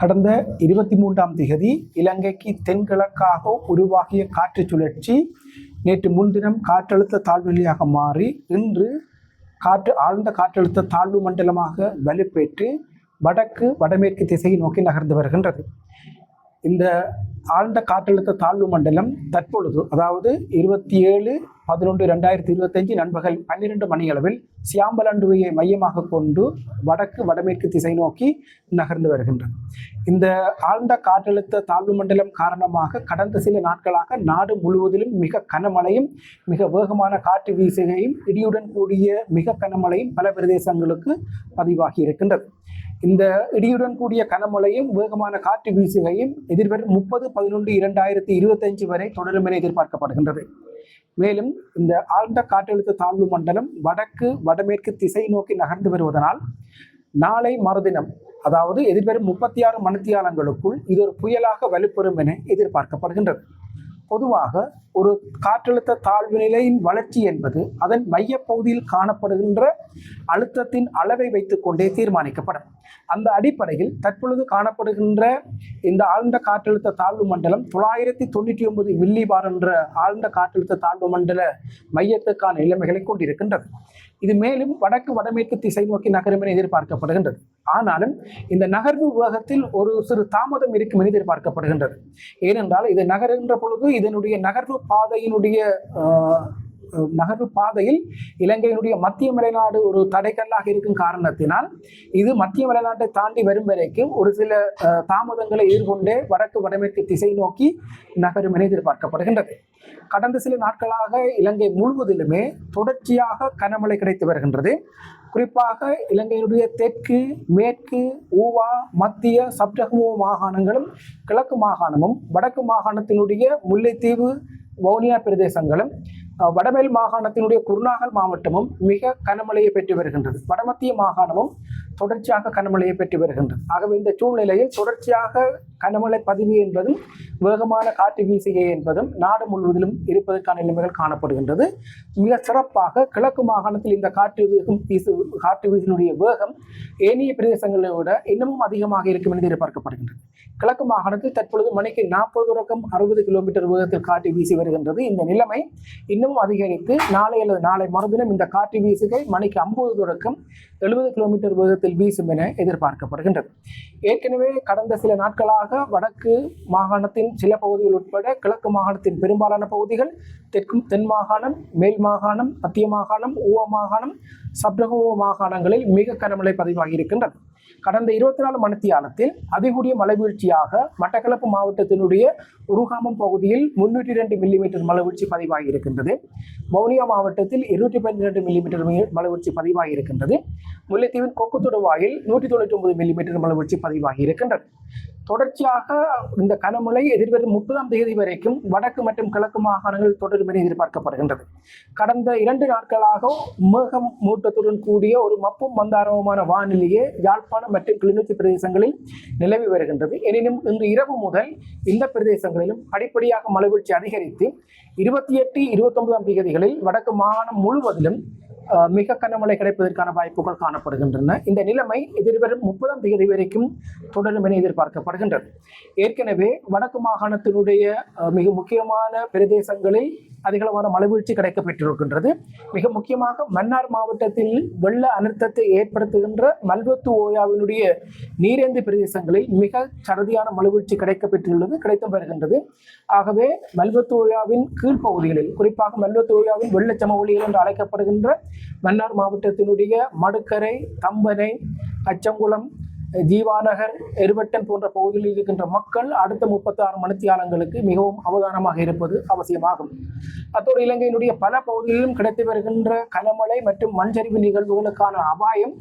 கடந்த இருபத்தி மூன்றாம் திகதி இலங்கைக்கு தென்கிழக்காக உருவாகிய காற்று சுழற்சி நேற்று முன்தினம் காற்றழுத்த தாழ்வுநிலையாக மாறி இன்று காற்று ஆழ்ந்த காற்றழுத்த தாழ்வு மண்டலமாக வலுப்பேற்று வடக்கு வடமேற்கு திசையை நோக்கி நகர்ந்து வருகின்றது. இந்த ஆழ்ந்த காற்றழுத்த தாழ்வு மண்டலம் தற்பொழுது அதாவது இருபத்தி ஏழு பதினொன்று ரெண்டாயிரத்தி இருபத்தஞ்சு நண்பகல் பன்னிரெண்டு மணியளவில் சியாம்பலண்டுவையை மையமாக கொண்டு வடக்கு வடமேற்கு திசை நோக்கி நகர்ந்து வருகின்றது. இந்த ஆழ்ந்த காற்றழுத்த தாழ்வு மண்டலம் காரணமாக கடந்த சில நாட்களாக நாடு முழுவதிலும் மிக கனமழையும் மிக வேகமான காற்று வீசுகையும் இடியுடன் கூடிய மிக கனமழையும் பல பிரதேசங்களுக்கு பதிவாகி இருக்கின்றது. இந்த இடியுடன் கூடிய கனமழையும் வேகமான காற்று வீசுகையும் எதிர்வரும் முப்பது பதினொன்று இரண்டாயிரத்தி இருபத்தஞ்சு வரை தொடரும் என எதிர்பார்க்கப்படுகின்றது. மேலும் இந்த ஆழ்ந்த காற்றழுத்த தாழ்வு மண்டலம் வடக்கு வடமேற்கு திசை நோக்கி நகர்ந்து வருவதனால் நாளை மறுதினம் அதாவது எதிர்வரும் முப்பத்தி ஆறு மணித்தியாலங்களுக்குள் இது ஒரு புயலாக வலுப்பெறும் என எதிர்பார்க்கப்படுகின்றது. பொதுவாக ஒரு காற்றழுத்த தாழ்வு நிலையின் வளர்ச்சி என்பது அதன் மையப்பகுதியில் காணப்படுகின்ற அழுத்தத்தின் அளவை வைத்துக்கொண்டே தீர்மானிக்கப்படும். அந்த அடிப்படையில் தற்பொழுது காணப்படுகின்ற இந்த ஆழ்ந்த காற்றழுத்த தாழ்வு மண்டலம் தொள்ளாயிரத்தி தொண்ணூற்றி ஒன்பது மில்லி பார் என்ற ஆழ்ந்த காற்றழுத்த தாழ்வு மண்டல மையத்துக்கான நிலைமைகளை கொண்டிருக்கின்றது. இது மேலும் வடக்கு வடமேற்கு திசை நோக்கி நகரும் என எதிர்பார்க்கப்படுகின்றது. ஆனாலும் இந்த நகர்வு உலகத்தில் ஒரு சிறு தாமதம் இருக்கும் என எதிர்பார்க்கப்படுகின்றது. ஏனென்றால் இது நகர்கின்ற பொழுது இதனுடைய நகர்வு பாதையினுடைய நகர்வு பாதையில் இலங்கையினுடைய மத்திய மலைநாடு ஒரு தடைக்கல்லாக இருக்கும் காரணத்தினால் இது மத்திய மலைநாட்டை தாண்டி வரும் வரைக்கும் ஒரு சில தாமதங்களை எதிர்கொண்டே வடக்கு வடமேற்கு திசை நோக்கி நகரும் என எதிர்பார்க்கப்படுகின்றது. கடந்த சில நாட்களாக இலங்கை முழுவதிலுமே தொடர்ச்சியாக கனமழை கிடைத்து வருகின்றது. குறிப்பாக இலங்கையினுடைய தெற்கு மேற்கு ஊவா மத்திய சப்ரகமு மாகாணங்களும் கிழக்கு மாகாணமும் வடக்கு மாகாணத்தினுடைய முல்லைத்தீவு வவுனியா பிரதேசங்களும் வடமேல் மாகாணத்தினுடைய குருநாகல் மாவட்டமும் மிக கனமழையை பெற்று வருகின்றது. வடமத்திய மாகாணமும் தொடர்ச்சியாக கனமழையை பெற்று வருகின்றது. ஆகவே இந்த சூழ்நிலையில் தொடர்ச்சியாக கனமழை பதிவு என்பதும் வேகமான காற்று வீசுகை என்பதும் நாடு முழுவதிலும் இருப்பதற்கான நிலைமைகள் காணப்படுகின்றது. மிக சிறப்பாக கிழக்கு மாகாணத்தில் இந்த காற்று வீசும் வீசு காற்று வீசினுடைய வேகம் ஏனைய பிரதேசங்களை விட இன்னமும் அதிகமாக இருக்கும் என்று எதிர்பார்க்கப்படுகின்றது. கிழக்கு மாகாணத்தில் தற்பொழுது மணிக்கு நாற்பது தொடக்கம் அறுபது கிலோமீட்டர் வேகத்தில் காற்று வீசி வருகின்றது. இந்த நிலைமை இன்னமும் அதிகரித்து நாளை அல்லது நாளை மறுதினம் இந்த காற்று வீசுகை மணிக்கு ஐம்பது தொடக்கம் எழுபது கிலோமீட்டர் வேகத்தில் வீசும் என எதிர்பார்க்கப்படுகின்றது. ஏற்கனவே கடந்த சில நாட்களாக வடக்கு மாகாணத்தின் சில பகுதிகள் உட்பட கிழக்கு மாகாணத்தின் பெரும்பாலான பகுதிகள் தெற்கு தென் மாகாணம் மேல் மாகாணம் மத்திய மாகாணம் ஊவ மாகாணம் சப்ரகோவ மாகாணங்களில் மிக கனமழை பதிவாகி இருக்கின்றது கடந்த இருபத்தி நாலு மணித்தியாலத்தில் அதிகூடிய மழை வீழ்ச்சியாக மட்டக்களப்பு மாவட்டத்தினுடைய உருகாமம் பகுதியில் முன்னூற்றி இரண்டு மில்லிமீட்டர் மழை வீழ்ச்சி பதிவாகி இருக்கின்றது வவுனியா மாவட்டத்தில் இருநூற்றி பன்னிரெண்டு மில்லிமீட்டர் மழை வீழ்ச்சி பதிவாகி இருக்கின்றது முல்லைத்தீவின் கொக்குத்தொடுவாயில் நூற்றி தொண்ணூற்றி ஒன்பது மில்லிமீட்டர் மழை வீழ்ச்சி பதிவாகி இருக்கின்றது தொடர்ச்சியாக இந்த கனமழை எதிர்வரும் முப்பதாம் தேதி வரைக்கும் வடக்கு மற்றும் கிழக்கு மாகாணங்கள் தொடரும் என எதிர்பார்க்கப்படுகின்றது. கடந்த இரண்டு நாட்களாக மேகம் மூட்டத்துடன் கூடிய ஒரு மப்பும் மந்தாரவுமான வானிலையே யாழ்ப்பாணம் மற்றும் கிளிநொச்சி பிரதேசங்களில் நிலவி வருகின்றது. எனினும் இன்று இரவு முதல் இந்த பிரதேசங்களிலும் படிப்படியாக மழை வீழ்ச்சி அதிகரித்து இருபத்தி எட்டு இருபத்தொன்பதாம் தேதிகளில் வடக்கு மாகாணம் முழுவதிலும் மிக கனமழை கிடைப்பதற்கான வாய்ப்புகள் காணப்படுகின்றன. இந்த நிலைமை எதிர்வரும் முப்பதாம் தேதி வரைக்கும் தொடரும் என எதிர்பார்க்கப்படுகின்றது. ஏற்கனவே வடக்கு மாகாணத்தினுடைய மிக முக்கியமான பிரதேசங்களில் அதிகளவான மலைவீழ்ச்சி கிடைக்கப்பெற்றிருக்கின்றது. மிக முக்கியமாக மன்னார் மாவட்டத்தில் வெள்ள அனர்த்தத்தை ஏற்படுத்துகின்ற மல்வத்து ஓயாவினுடைய நீரேந்து பிரதேசங்களில் மிக சரதியான மலைவீழ்ச்சி கிடைக்கப்பெற்றுள்ளது கிடைத்து வருகின்றது. ஆகவே மல்வத்து ஓயாவின் கீழ்ப்பகுதிகளில் குறிப்பாக மல்வத்து ஓயாவின் வெள்ளச்சமவெளிகள் என்று அழைக்கப்படுகின்ற மன்னார் மாவட்டத்தினுடைய மடுக்கரை தம்பனை அச்சங்குளம் ஜீவாநகர் எருவட்டன் போன்ற பகுதிகளில் இருக்கின்ற மக்கள் அடுத்த முப்பத்தி ஆறு மணித்தியாலங்களுக்கு மிகவும் அவதானமாக இருப்பது அவசியமாகும். அத்தோடு இலங்கையினுடைய பல பகுதிகளிலும் கிடைத்து வருகின்ற கனமழை மற்றும் மண்சரிவு நிகழ்வுகளுக்கான அபாயம்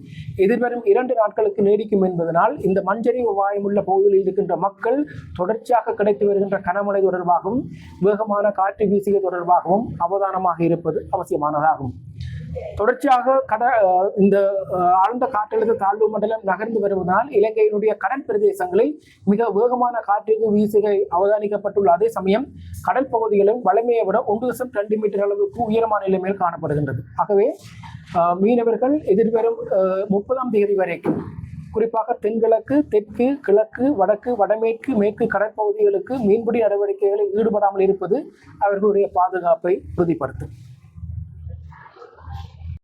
எதிர்வரும் இரண்டு நாட்களுக்கு நீடிக்கும் என்பதனால் இந்த மண்சரிவு அபாயம் உள்ள பகுதிகளில் இருக்கின்ற மக்கள் தொடர்ச்சியாக கிடைத்து வருகின்ற கனமழை தொடர்பாகவும் வேகமான காற்று வீசிய தொடர்பாகவும் அவதானமாக இருப்பது அவசியமானதாகும். தொடர்ச்சியாக கட இந்த ஆழ்ந்த காற்றழுத்த தாழ்வு மண்டலம் நகர்ந்து வருவதால் இலங்கையினுடைய கடல் பிரதேசங்களில் மிக வேகமான காற்றிற்கு வீசுகை அவதானிக்கப்பட்டுள்ள அதே சமயம் கடல் பகுதிகளும் வலிமையை விட ஒன்று தசம் ரெண்டு மீட்டர் அளவுக்கு உயரமான நிலைமையில் காணப்படுகின்றது. ஆகவே மீனவர்கள் எதிர்வரும் முப்பதாம் தேதி வரைக்கும் குறிப்பாக தென்கிழக்கு தெற்கு கிழக்கு வடக்கு வடமேற்கு மேற்கு கடற்பகுதிகளுக்கு மீன்பிடி நடவடிக்கைகளில் ஈடுபடாமல் இருப்பது அவர்களுடைய பாதுகாப்பை உறுதிப்படுத்தும்.